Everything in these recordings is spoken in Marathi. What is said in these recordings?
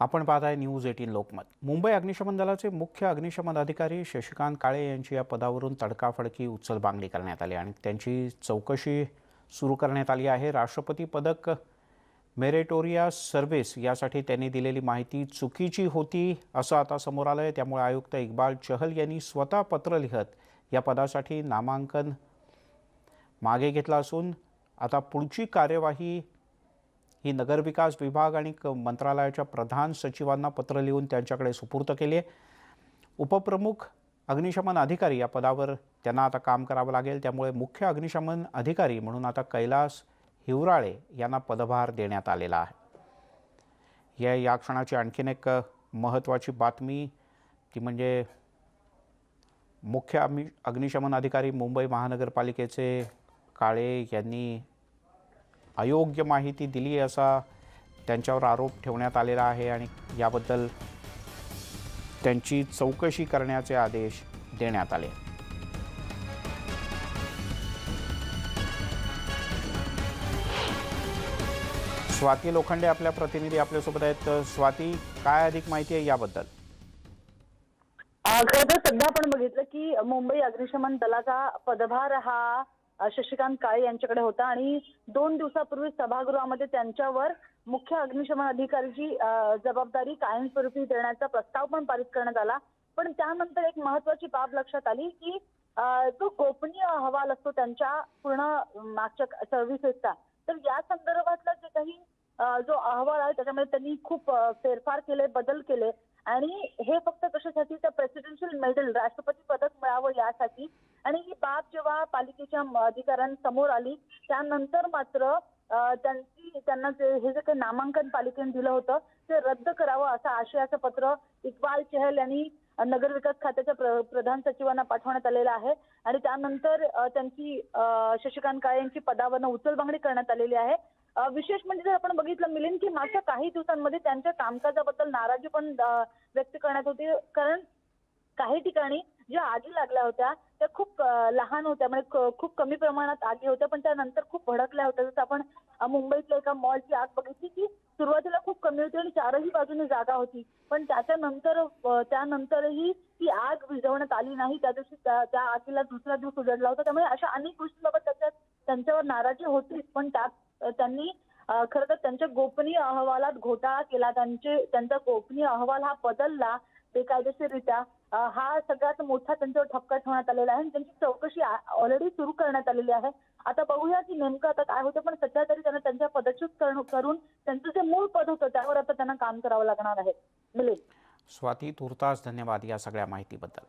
आपण पाहत आहे न्यूज एटीन लोकमत. मुंबई अग्निशमन दलाचे मुख्य अग्निशमन अधिकारी शशिकांत काळे यांची या पदावरून तडकाफडकी उचलबांगडी करण्यात आली आणि त्यांची चौकशी सुरू करण्यात आली आहे. राष्ट्रपती पदक मेरेटोरिया सर्व्हिस यासाठी त्यांनी दिलेली माहिती चुकीची होती असं आता समोर आलं आहे त्यामुळे आयुक्त इक्बाल चहल यांनी स्वतः पत्र लिहत या पदासाठी नामांकन मागे घेतलं असून आता पुढची कार्यवाही ही नगरविकास विभाग आणि क मंत्रालयाच्या प्रधान सचिवांना पत्र लिहून त्यांच्याकडे सुपूर्त केली आहे. उपप्रमुख अग्निशमन अधिकारी या पदावर त्यांना आता काम करावं लागेल. त्यामुळे मुख्य अग्निशमन अधिकारी म्हणून आता कैलास हिवराळे यांना पदभार देण्यात आलेला आहे. या या क्षणाची आणखीन एक महत्त्वाची बातमी ती म्हणजे मुख्य अग्निशमन अधिकारी मुंबई महानगरपालिकेचे काळे यांनी अयोग्य माहिती दिली असा त्यांच्यावर आरोप ठेवण्यात आलेला आहे आणि याबद्दल त्यांची चौकशी करण्याचे आदेश देण्यात आले. स्वाती लोखंडे आपल्या प्रतिनिधी आपल्यासोबत आहेत. स्वाती काय अधिक माहिती आहे याबद्दल? खरं तर सध्या आपण बघितलं की मुंबई अग्निशमन दलाचा पदभार हा शशिकांत काळे यांच्याकडे होता आणि दोन दिवसापूर्वी सभागृहामध्ये त्यांच्यावर मुख्य अग्निशमन अधिकारीची जबाबदारी कायमस्वरूपी देण्याचा प्रस्ताव पण पारित करण्यात आला. पण त्यानंतर एक महत्वाची बाब लक्षात आली की जो गोपनीय अहवाल असतो त्यांच्या पूर्ण मागच्या सर्व्हिसेसचा तर या संदर्भातला जे काही जो अहवाल आहे त्याच्यामध्ये त्यांनी खूप फेरफार केले बदल केले. आणि हे फक्त कशासाठी तर प्रेसिडेन्शियल मेडल राष्ट्रपती पदक मिळावं यासाठी बाब जेव्हा पालिकेच्या अधिकाऱ्यांसमोर आली त्यानंतर मात्र त्यांची त्यांना जे हे जे काही नामांकन पालिकेने दिलं होतं ते रद्द करावं असं आशयाचं पत्र इक्बाल चहल यांनी नगरविकास खात्याच्या प्र- प्रधान सचिवांना पाठवण्यात आलेलं आहे. आणि त्यानंतर त्यांची शशिकांत काळे यांची पदावरनं उचलबांगडी करण्यात आलेली आहे. विशेष म्हणजे जर आपण बघितलं मिलिंद की मागच्या काही दिवसांमध्ये त्यांच्या कामकाजाबद्दल नाराजी पण व्यक्त करण्यात होती. कारण काही ठिकाणी ज्या आगी लागल्या होत्या त्या खूप लहान होत्या. म्हणजे खूप कमी प्रमाणात आगी होत्या पण त्यानंतर खूप भडकल्या होत्या. जसं आपण मुंबईतल्या एका मॉलची आग बघितली की सुरुवातीला खूप कमी होती आणि चारही बाजूने जागा होती. पण त्याच्यानंतर त्यानंतरही ती आग विझवण्यात आली नाही. त्या दिवशी त्या त्या आगीला दुसरा दिवस उजडला होता. त्यामुळे अशा अनेक गोष्टींबाबत त्याच्यात त्यांच्यावर नाराजी होतीच. पण त्यात त्यांनी खरं तर त्यांच्या गोपनीय अहवालात घोटाळा केला. त्यांचे त्यांचा गोपनीय अहवाल हा बदलला बेकायदेशीररित्या. हा सगळ्यात मोठा त्यांच्यावर ठपका ठेवण्यात आलेला आहे आणि त्यांची चौकशी ऑलरेडी सुरू करण्यात आलेली आहे. आता बघूया की नेमकं आता काय होतं पण सध्या तरी त्यांना त्यांच्या पदच्युत करून त्यांचं जे मूळ पद होतं त्यावर आता त्यांना काम करावं लागणार आहे. मिलिंद. स्वाती तुर्तास धन्यवाद या सगळ्या माहितीबद्दल.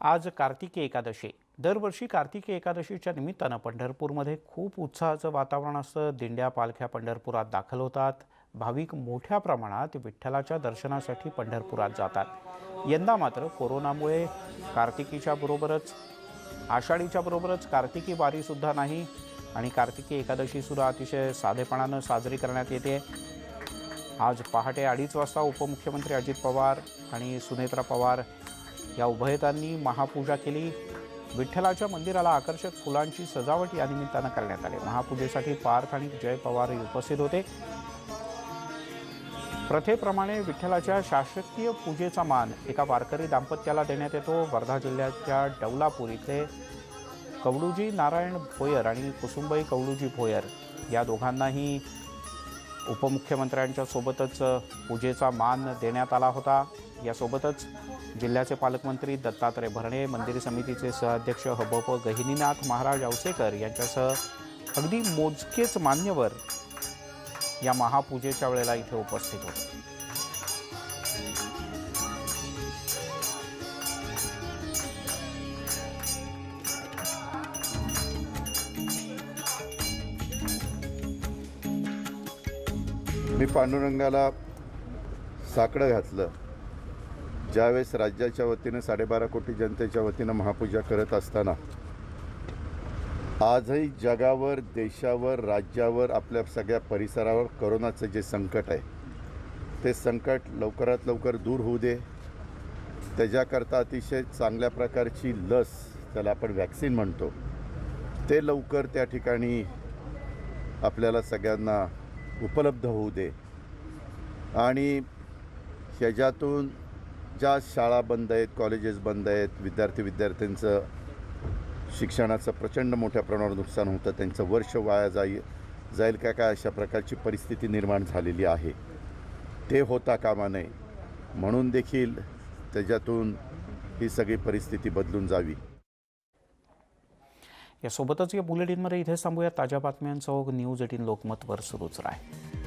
आज कार्तिकी एकादशी. दरवर्षी कार्तिकी एकादशीच्या निमित्तानं पंढरपूरमध्ये खूप उत्साहाचं वातावरण असतं. दिंड्या पालख्या पंढरपुरात दाखल होतात. भाविक मोठ्या प्रमाणात विठ्ठलाच्या दर्शनासाठी पंढरपुरात जातात. यंदा मात्र कोरोनामुळे कार्तिकीच्या बरोबरच आषाढीच्या बरोबरच कार्तिकी वारीसुद्धा नाही आणि कार्तिकी एकादशीसुद्धा अतिशय साधेपणानं साजरी करण्यात येते. आज पहाटे अडीच वाजता उपमुख्यमंत्री अजित पवार आणि सुनेत्रा पवार या उभयतांनी महापूजा केली. विठ्ठलाच्या मंदिराला आकर्षक फुलांची सजावट या निमित्तानं करण्यात आली. महापूजेसाठी पार्थ आणि जय पवार उपस्थित होते. प्रथेप्रमाणे विठ्ठलाच्या शासकीय पूजेचा मान एका वारकरी दाम्पत्याला देण्यात येतो. वर्धा जिल्ह्याच्या डवलापूर इथले कवडूजी नारायण भोयर आणि कुसुंबाई कवडूजी भोयर या दोघांनाही उपमुख्यमंत्र्यांच्या सोबतच पूजेचा मान देण्यात आला होता. यासोबतच जिल्ह्याचे पालकमंत्री दत्तात्रय भरणे मंदिर समितीचे सहअध्यक्ष हबप गहिनीनाथ महाराज औसेकर यांच्यासह अगदी मोजकेच मान्यवर या महापूजेच्या वेळेला इथे उपस्थित होते. मी पांडुरंगाला साकडं घातलं. ज्यावेळेस राज्याच्या वतीनं साडेबारा कोटी जनतेच्या वतीनं महापूजा करत असताना आजही जगावर देशावर राज्यावर आपल्या सगळ्या परिसरावर करोनाचं जे संकट आहे ते संकट लवकरात लवकर दूर होऊ दे. त्याच्याकरता अतिशय चांगल्या प्रकारची लस त्याला आपण वॅक्सिन म्हणतो. ते लवकर त्या ठिकाणी आपल्याला सगळ्यांना उपलब्ध होऊ दे. आणि ह्याच्यातून ज्या शाळा बंद आहेत कॉलेजेस बंद आहेत विद्यार्थी विद्यार्थ्यांचं शिक्षणाचं प्रचंड मोठ्या प्रमाणावर नुकसान होतं. त्यांचं वर्ष वाया जाई जाईल का काय अशा प्रकारची परिस्थिती निर्माण झालेली आहे. ते होता कामा नये. म्हणून देखील त्याच्यातून ही सगळी परिस्थिती बदलून जावी. यासोबतच या बुलेटिनमध्ये इथे थांबूया. ताज्या बातम्यांचा ओघ न्यूज एटीन लोकमतवर सुरूच राहील.